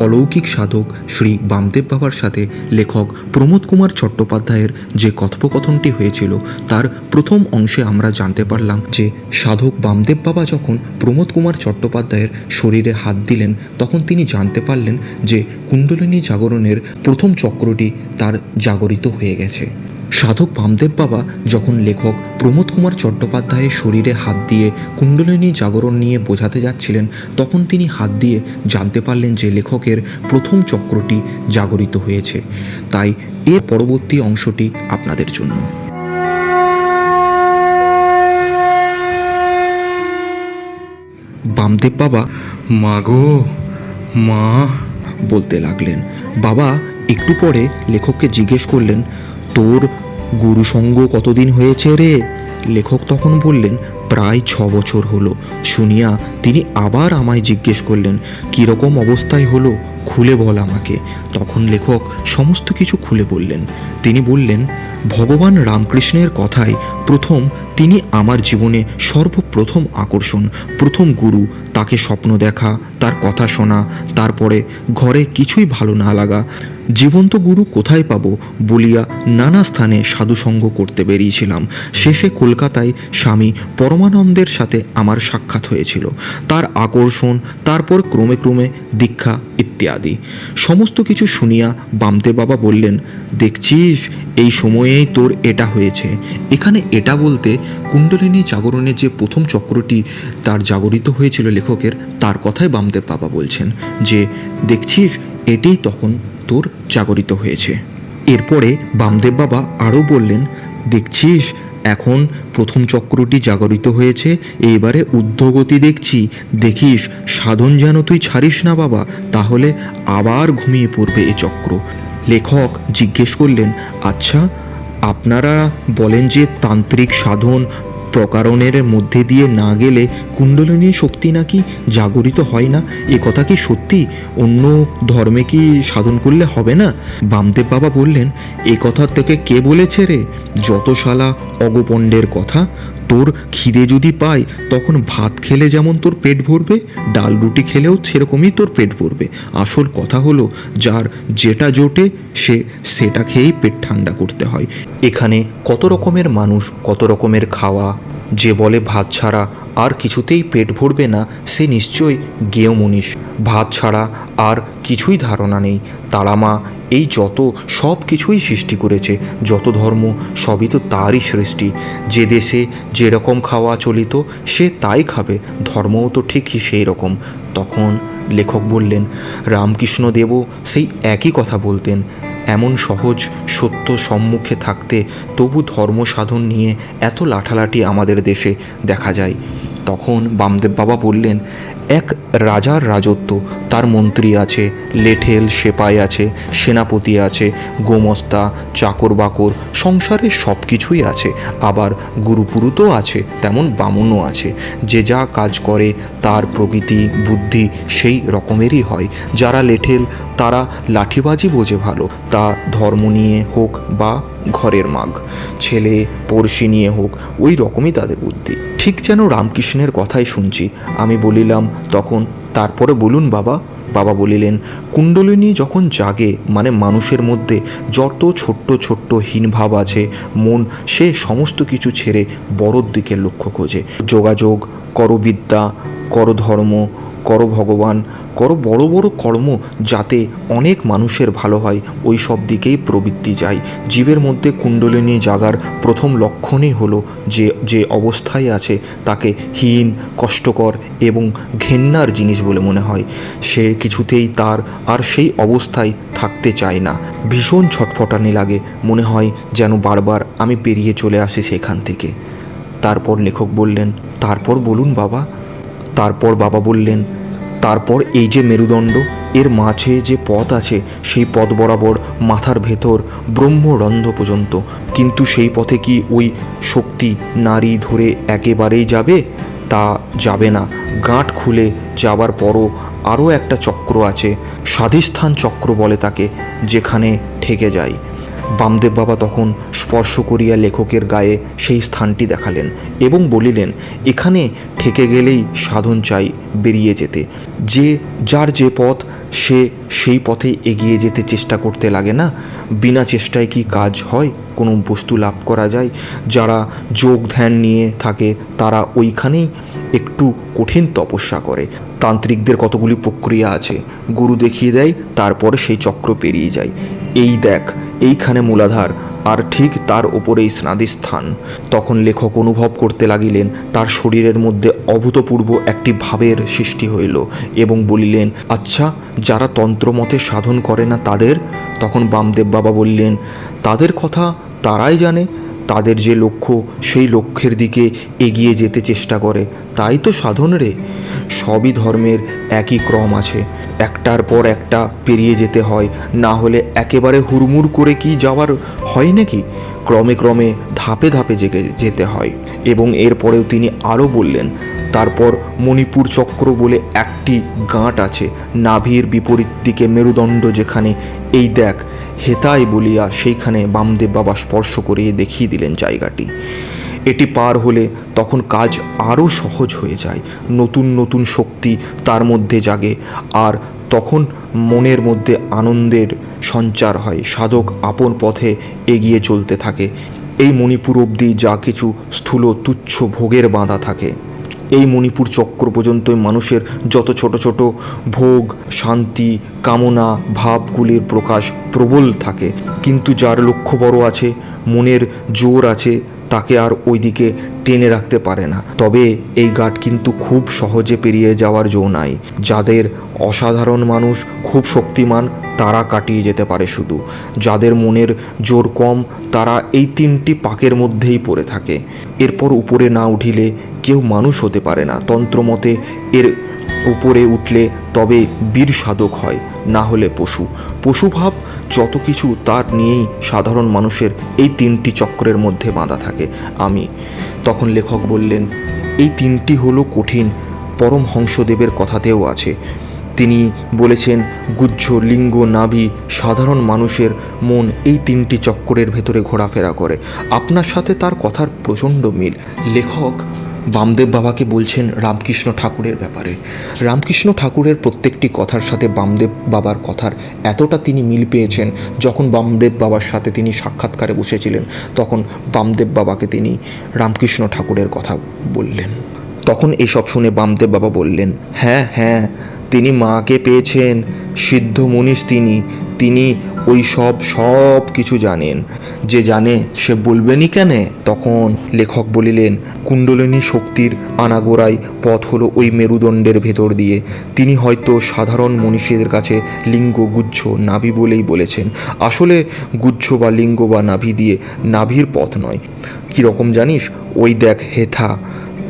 অলৌকিক সাধক শ্রী বামদেব বাবার সাথে লেখক প্রমোদ কুমার চট্টোপাধ্যায়ের যে কথোপকথনটি হয়েছিল, তার প্রথম অংশে আমরা জানতে পারলাম যে সাধক বামদেব বাবা যখন প্রমোদ কুমার চট্টোপাধ্যায়ের শরীরে হাত দিলেন, তখন তিনি জানতে পারলেন যে কুণ্ডলিনী জাগরণের প্রথম চক্রটি তার জাগরিত হয়ে গেছে। সাধক বামদেব বাবা যখন লেখক প্রমোদ কুমার চট্টোপাধ্যায়ের শরীরে হাত দিয়ে কুণ্ডলিনী জাগরণ নিয়ে বোঝাতে যাচ্ছিলেন তখন তিনি হাত দিয়ে জানতে পারলেন যে লেখকের প্রথম চক্রটি জাগরিত হয়েছে। তাই এর পরবর্তী অংশটি আপনাদের জন্য। বামদেব বাবা মা গো মা। বলতে লাগলেন। বাবা একটু পরে লেখককে জিজ্ঞেস করলেন তোর গুরুসঙ্গ কতদিন হয়েছে রে? লেখক তখন বললেন, প্রায় ছ বছর হলো। শুনিয়া তিনি আবার আমায় জিজ্ঞেস করলেন, কীরকম অবস্থায় হলো? খুলে বল আমাকে। তখন লেখক সমস্ত কিছু খুলে বললেন। তিনি বললেন, ভগবান রামকৃষ্ণের কথায় প্রথম তিনি আমার জীবনে সর্বপ্রথম আকর্ষণ, প্রথম গুরু, তাকে স্বপ্ন দেখা, তার কথা শোনা, তারপরে ঘরে কিছুই ভালো না লাগা, জীবন্ত গুরু কোথায় পাবো বলিয়া নানা স্থানে সাধুসঙ্গ করতে বেরিয়েছিলাম। শেষে কলকাতায় স্বামী পরমানন্দের সাথে আমার সাক্ষাৎ হয়েছিল। তার আকর্ষণ, তারপর ক্রমে ক্রমে দীক্ষা ইত্যাদি। সমস্ত কিছু শুনিয়া বামতে বাবা বললেন, দেখছিস, এই সময়েই তোর এটা হয়েছে। এখানে এটা বলতে কুণ্ডলিনী জাগরণের যে প্রথম চক্রটি তার জাগরিত হয়েছিল লেখকের, তার কথাই বামদেব বাবা বলছেন যে, দেখছিস, এটাই তখন তোর জাগরিত হয়েছে। এরপরে বামদেব বাবা আরও বললেন, দেখছিস, এখন প্রথম চক্রটি জাগরিত হয়েছে, এইবারে ঊর্ধ্বগতি দেখছি। দেখিস, সাধন যেন তুই ছাড়িস না বাবা, তাহলে আবার ঘুমিয়ে পড়বে এ চক্র। লেখক জিজ্ঞেস করলেন আচ্ছা আপনারা বলেন যে তান্ত্রিক সাধন প্রকারণের মধ্যে দিয়ে না গেলে কুণ্ডলিনী শক্তি নাকি জাগরিত হয় না? এ কথা কি সত্যি? অন্য ধর্মে কি সাধন করলে হবে না? বামদেব বাবা বললেন, এ কথা তোকে কে বলেছে রে? যত শালা অগপণ্ডের কথা তোর খিদে যদি পাই তখন ভাত খেলে যেমন তোর পেট ভরবে, ডাল রুটি খেলেও সেরকমই তোর পেট ভরবে। আসল কথা হলো, যার যেটা জোটে, সে সেটা খেয়েই পেট ঠান্ডা করতে হয়। এখানে কত রকমের মানুষ, কত রকমের খাওয়া যে বলে ভাত ছাড়া আর কিছুতেই পেট ভরবে না, সে নিশ্চয়ই গেয় মনীষ ভাত ছাড়া আর কিছুই ধারণা নেই। তারামা এই যত সব কিছুই সৃষ্টি করেছে, যত ধর্ম, সবই তো তারই সৃষ্টি। যে দেশে যেরকম খাওয়া চলিত, সে তাই খাবে, ধর্মও তো ঠিকই সেই রকম তখন লেখক বললেন, রামকৃষ্ণদেবও সেই একই কথা বলতেন। এমন সহজ, সত্য সম্মুখে থাকতে তবু ধর্ম সাধন নিয়ে এত লাঠালাঠি আমাদের দেশে দেখা যায়। তখন বামদেব বাবা বললেন, এক রাজার রাজত্ব, তার মন্ত্রী আছে, লেঠেল সেপাই আছে, সেনাপতি আছে, গোমস্তা চাকর বাকর সংসারে সব কিছুই আছে, আবার গুরুপুরুতও আছে, তেমন বামুনও আছে। যে যা কাজ করে, তার প্রকৃতি, বুদ্ধি সেই রকমেরই হয়। যারা লেঠেল, তারা লাঠিবাজি বোঝে ভালো তা ধর্ম নিয়ে হোক বা ঘরের মাগ, ছেলে, পড়শি নিয়ে হোক, ওই রকমই তাদের বুদ্ধি। ঠিক যেন রামকৃষ্ণের কথাই শুনছি। আমি বলিলাম, তখন তারপরে বলুন বাবা। বাবা বলিলেন, কুণ্ডলিনী যখন জাগে মানে মানুষের মধ্যে যত ছোট্ট ছোট্ট হীনভাব আছে, মন, সে সমস্ত কিছু ছেড়ে বড়োর দিকে লক্ষ্য খোঁজে। যোগাযোগ, করবিদ্যা কর ধর্ম, কর ভগবান, করো বড় বড় কর্ম যাতে অনেক মানুষের ভালো হয়। ওই সব দিকেই প্রবৃত্তি যায়। জীবের মধ্যে কুণ্ডলিনী জাগার প্রথম লক্ষণই হলো যে যে অবস্থায় আছে তাকে হীন, কষ্টকর এবং ঘেন্নার জিনিস বলে মনে হয়। সে কিছুতেই তার আর সেই অবস্থায় থাকতে চায় না। ভীষণ ছটফটানি লাগে, মনে হয় যেন বারবার আমি পেরিয়ে চলে আসি সেখান থেকে। তারপর লেখক বললেন, তারপর বলুন বাবা। তারপর বাবা বললেন, তারপর এই যে মেরুদণ্ড, এর মাঝে যে পথ আছে, সেই পথ বরাবর মাথার ভেতর ব্রহ্মরন্ধ্র পর্যন্ত। কিন্তু সেই পথে কি ওই শক্তি নারী ধরে একেবারেই যাবে? তা যাবে না। গাঁট খুলে যাবার পরও আরও একটা চক্র আছে, স্বাধিষ্ঠান চক্র বলে তাকে, যেখানে ঠেকে যায়। বামদেব বাবা তখন স্পর্শ করিয়া লেখকের গায়ে সেই স্থানটি দেখালেন এবং বলিলেন, এখানে ঠেকে গেলেই সাধন চাই বেরিয়ে যেতে। যে যার যে পথ, সে সেই পথে এগিয়ে যেতে চেষ্টা করতে লাগে না। বিনা চেষ্টায় কি কাজ হয়? কোনো বস্তু লাভ করা যায়? যারা যোগ ধ্যান নিয়ে থাকে, তারা ওইখানেই একটু কঠিন তপস্যা করে। তান্ত্রিকদের কতগুলি প্রক্রিয়া আছে, গুরু দেখিয়ে দেয়, তারপরে সেই চক্র পেরিয়ে যায়। এই দেখ, এইখানে মূলাধার, আর ঠিক তার ওপরেই স্নাদি স্থান তখন লেখক অনুভব করতে লাগিলেন, তার শরীরের মধ্যে অভূতপূর্ব একটি ভাবের সৃষ্টি হইল এবং বলিলেন আচ্ছা যারা তন্ত্রমতে সাধন করে না তাদের? তখন বামদেব বাবা বললেন, তাদের কথা তারাই জানে। তাদের যে লক্ষ্য, সেই লক্ষ্যের দিকে এগিয়ে যেতে চেষ্টা করে। তাই তো সাধন রে। সবই ধর্মের একই ক্রম আছে। একটার পর একটা পেরিয়ে যেতে হয়। না হলে একেবারে হুড়মুড় করে কি যাওয়ার হয় নাকি? ক্রমে ক্রমে ধাপে ধাপে জেগে যেতে হয়। এবং এরপরেও তিনি আরও বললেন তারপর মণিপুর চক্র বলে একটি গাঁট আছে। নাভির বিপরীত দিকে মেরুদণ্ড যেখানে, এই দেখ, হেতাই বলিয়া সেইখানে বামদেব বাবা স্পর্শ করিয়ে দেখিয়ে দিলেন জায়গাটি। এটি পার হলে তখন কাজ আরও সহজ হয়ে যায়। নতুন নতুন শক্তি তার মধ্যে জাগে, আর তখন মনের মধ্যে আনন্দের সঞ্চার হয়। সাধক আপন পথে এগিয়ে চলতে থাকে। এই মণিপুর অবধি যা কিছু স্থূল তুচ্ছ ভোগের বাঁধা থাকে। এই মণিপুর চক্র পর্যন্তই মানুষের যত ছোট ছোট ভোগ, শান্তি, কামনা ভাবগুলির প্রকাশ প্রবল থাকে। কিন্তু যার লক্ষ্য বড় আছে, মনের জোর আছে, তাকে আর ওইদিকে টেনে রাখতে পারে না। তবে এই গাঠ কিন্তু খুব সহজে পেরিয়ে যাওয়ার জো নাই। যাদের অসাধারণ মানুষ, খুব শক্তিমান তারা কাটিয়ে যেতে পারে শুধু। যাদের মনের জোর কম, তারা এই তিনটি পাকের মধ্যেই পড়ে থাকে। এরপর উপরে না উঠিলে কেউ মানুষ হতে পারে না। তন্ত্রমতে এর উপরে উঠলে তবে বীর সাধক হয়, না হলে পশু। পশুভাব যত কিছু, তার নিয়েই সাধারণ মানুষের এই তিনটি চক্রের মধ্যে বাঁধা থাকে। আমি তখন লেখক বললেন, এই তিনটি হলো কঠিন। পরম হংসদেবের কথাতেও আছে। তিনি বলেছেন গুজ্জ লিঙ্গ, নাভি সাধারণ মানুষের মন এই তিনটি চক্করের ভেতরে ঘোরাফেরা করে। আপনার সাথে তার কথার প্রচণ্ড মিল। লেখক বামদেব বাবাকে বলছেন রামকৃষ্ণ ঠাকুরের ব্যাপারে। রামকৃষ্ণ ঠাকুরের প্রত্যেকটি কথার সাথে বামদেব বাবার কথার এতটা তিনি মিল পেয়েছেন, যখন বামদেব বাবার সাথে তিনি সাক্ষাৎকারে বসেছিলেন, তখন বামদেব বাবাকে তিনি রামকৃষ্ণ ঠাকুরের কথা বললেন। তখন এসব শুনে বামদেব বাবা বললেন হ্যাঁ হ্যাঁ তিনি মাকে পেয়েছেন, সিদ্ধ মনীষ তিনি তিনি ওই সব সব কিছু জানেন। যে জানে, সে বলবেনই কেন? তখন লেখক বলিলেন, কুণ্ডলিনী শক্তির আনাগোড়াই পথ হলো ওই মেরুদণ্ডের ভেতর দিয়ে। তিনি হয়তো সাধারণ মনীষীদের কাছে লিঙ্গ, গুচ্ছ, নাভি বলেই বলেছেন। আসলে গুচ্ছ বা লিঙ্গ বা নাভি দিয়ে নাভির পথ নয়। কীরকম জানিস? ওই দেখ হেথা।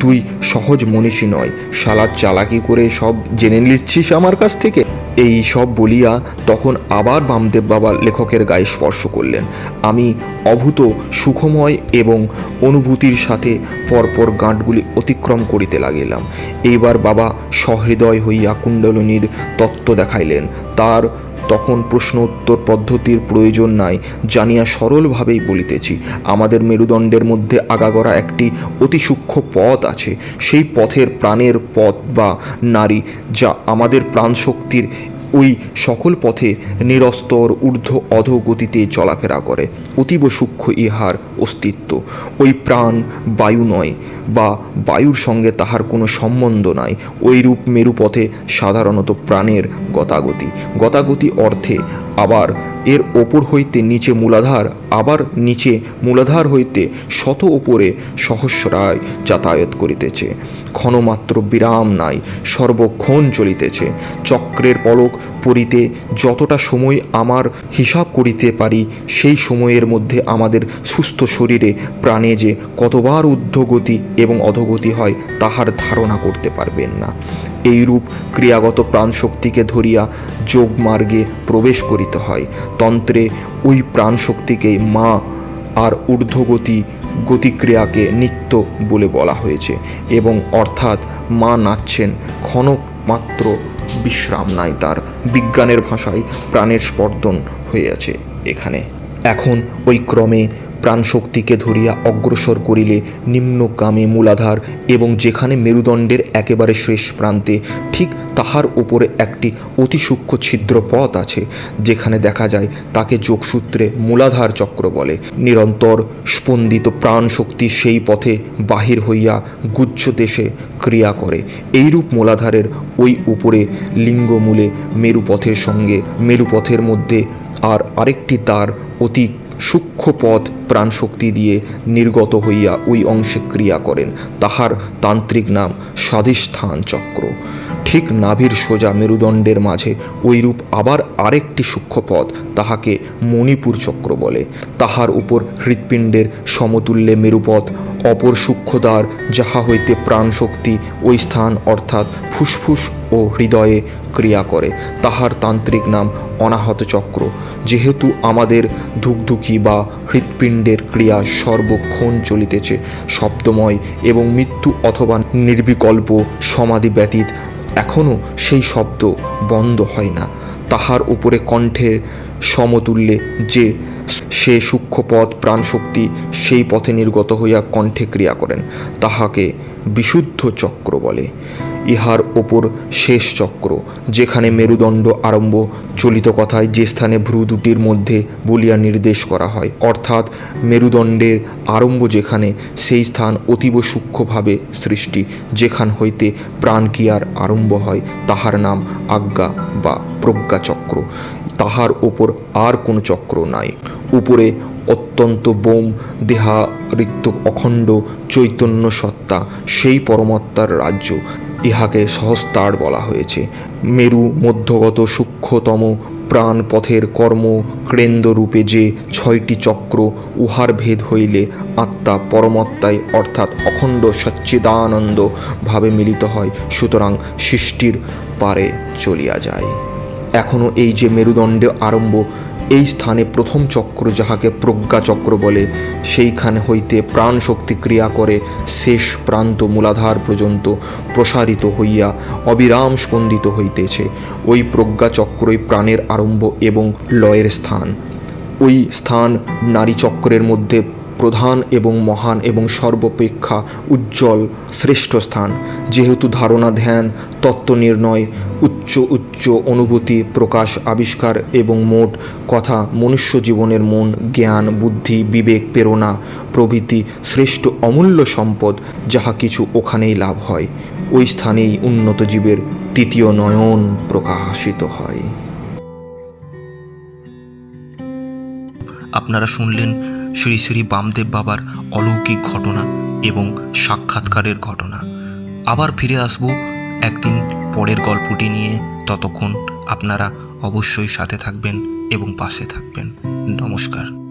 তুই সহজ মনীষী নয়। শালার চালাকি করে সব জেনে নিচ্ছিস আমার কাছ থেকে? এই সব বলিয়া তখন আবার বামদেব বাবা লেখকের গায়ে স্পর্শ করলেন। আমি অভূত, সুখময় এবং অনুভূতির সাথে পরপর গাঁটগুলি অতিক্রম করিতে লাগিলাম। এইবার বাবা সহৃদয় হইয়া কুণ্ডলিনীর তত্ত্ব দেখাইলেন। তার তখন প্রশ্ন উত্তর পদ্ধতির প্রয়োজন নাই, জানিয়া সরলভাবেই বলিতেছি, আমাদের মেরুদণ্ডের মধ্যে আগাগড়া একটি অতি সূক্ষ্ম পথ আছে, সেই পথের প্রাণের পথ বা নারী যা আমাদের প্রাণশক্তির ওই সকল পথে নিরস্তর ঊর্ধ্ব অধোগতিতে চলাফেরা করে, অতীব সূক্ষ্ম ইহার অস্তিত্ব। ওই প্রাণ বায়ু নয় বা বায়ুর সঙ্গে তাহার কোনো সম্বন্ধ নাই ওইরূপ মেরুপথে সাধারণত প্রাণের গতাগতি। গতাগতি অর্থে আবার এর ওপর হইতে নিচে মূলাধার, আবার নিচে মূলাধার হইতে শত ওপরে সহস্রায় যাতায়াত করিতেছে। ক্ষণমাত্র বিরাম নাই, সর্বক্ষণ চলিতেছে। চক্রের পলক পরিতে যতটা সময় আমার হিসাব করিতে পারি, সেই সময়ের মধ্যে আমাদের সুস্থ শরীরে প্রাণে যে কতবার ঊর্ধ্বগতি এবং অধোগতি হয়, তাহার ধারণা করতে পারবেন না। এইরূপ ক্রিয়াগত প্রাণশক্তিকে ধরিয়া যোগমার্গে প্রবেশ করিতে হয়। তন্ত্রে ওই প্রাণশক্তিকেই মা আর ঊর্ধ্বগতি গতিক্রিয়াকে নিত্য বলে বলা হয়েছে এবং অর্থাৎ মা নাচছেন ক্ষণক মাত্র বিশ্রাম নাই তার। বিজ্ঞানের ভাষায় প্রাণের স্পর্দন হয়ে আছে এখানে। এখন ওই ক্রমে প্রাণশক্তিকে ধরিয়া অগ্রসর করিলে নিম্নগামে মূলাধার এবং যেখানে মেরুদণ্ডের একেবারে শেষ প্রান্তে, ঠিক তাহার উপরে একটি অতি সূক্ষ্ম ছিদ্র পথ আছে, যেখানে দেখা যায় তাকে যোগসূত্রে মূলাধার চক্র বলে। নিরন্তর স্পন্দিত প্রাণশক্তি সেই পথে বাহির হইয়া গুজ্জ দেশে ক্রিয়া করে। এইরূপ মূলাধারের ওই উপরে লিঙ্গমূলে মেরুপথের সঙ্গে, মেরুপথের মধ্যে আর আরেকটি তার অতি সূক্ষ্ম পথ প্রাণশক্তি দিয়ে নির্গত হইয়া ওই অংশে ক্রিয়া করেন। তাহার তান্ত্রিক নাম স্বাধিষ্ঠান চক্র। ঠিক নাভির সোজা মেরুদণ্ডের মাঝে ওইরূপ আবার আরেকটি সূক্ষ্ম পথ তাহাকে মণিপুর চক্র বলে। তাহার উপর হৃৎপিণ্ডের সমতুল্যে মেরুপথ, অপর সূক্ষ্মদ্বার যাহা হইতে প্রাণশক্তি ওই স্থান অর্থাৎ ফুসফুস ও হৃদয়ে ক্রিয়া করে। তাহার তান্ত্রিক নাম অনাহত চক্র। যেহেতু আমাদের ধুকধুকি বা হৃৎপিণ্ডের ক্রিয়া সর্বক্ষণ চলিতেছে শব্দময় এবং মৃত্যু অথবা নির্বিকল্প সমাধি ব্যতীত এখনও সেই শব্দ বন্ধ হয় না। তাহার উপরে কণ্ঠের সমতুল্যে যে সে সূক্ষ্ম পথ, প্রাণশক্তি, সেই পথে নির্গত হইয়া কণ্ঠে ক্রিয়া করেন, তাহাকে বিশুদ্ধ চক্র বলে। ইহার ওপর শেষ চক্র, যেখানে মেরুদণ্ড আরম্ভ চলিত কথায় যে স্থানে ভ্রু দুটির মধ্যে বলিয়া নির্দেশ করা হয়, অর্থাৎ মেরুদণ্ডের আরম্ভ যেখানে, সেই স্থান অতীব সূক্ষ্মভাবে সৃষ্টি, যেখান হইতে প্রাণক্রিয়ার আরম্ভ হয়, তাহার নাম আজ্ঞা বা প্রজ্ঞা চক্র। তাহার ওপর আর কোনো চক্র নাই। উপরে অত্যন্ত বোম, দেহারিক্ত অখণ্ড চৈতন্য সত্তা সেই পরমাত্মার রাজ্য ইহাকে সহস্তার বলা হয়েছে। মেরু, মধ্যগত, সূক্ষ্মতম প্রাণ পথের কর্ম কেন্দ্ররূপে যে ছয়টি চক্র, উহার ভেদ হইলে আত্মা পরমাত্মায় অর্থাৎ অখণ্ড সচ্চিদানন্দ ভাবে মিলিত হয়, সুতরাং সৃষ্টির পারে চলিয়া যায়। এখনও এই যে মেরুদণ্ডে আরম্ভ এই স্থানে প্রথম চক্র যাহাকে প্রজ্ঞা চক্র বলে, সেইখানে হইতে প্রাণ শক্তি ক্রিয়া করে শেষ প্রান্ত মূলাধার পর্যন্ত প্রসারিত হইয়া অবিরাম স্পন্দিত হইতেছে। ওই প্রজ্ঞা চক্রই প্রাণের আরম্ভ এবং লয়ের স্থান। ওই স্থান নারী চক্রের মধ্যে প্রধান এবং মহান এবং সর্বাপেক্ষা উজ্জ্বল শ্রেষ্ঠ স্থান। যেহেতু ধারণা, ধ্যান, তত্ত্ব নির্ণয়, উচ্চ উচ্চ অনুভূতি, প্রকাশ, আবিষ্কার এবং মোট কথা মনুষ্য জীবনের মন, জ্ঞান, বুদ্ধি, বিবেক, প্রেরণা প্রভৃতি শ্রেষ্ঠ অমূল্য সম্পদ, যাহা কিছু ওখানেই লাভ হয়। ওই স্থানেই উন্নত জীবের তৃতীয় নয়ন প্রকাশিত হয়। আপনারা শুনলেন শ্রী শ্রী বামদেব বাবার অলৌকিক ঘটনা এবং সাক্ষাৎকারের ঘটনা। আবার ফিরে আসব একদিন পরের গল্পটি নিয়ে। ততক্ষণ আপনারা অবশ্যই সাথে থাকবেন এবং পাশে থাকবেন। নমস্কার।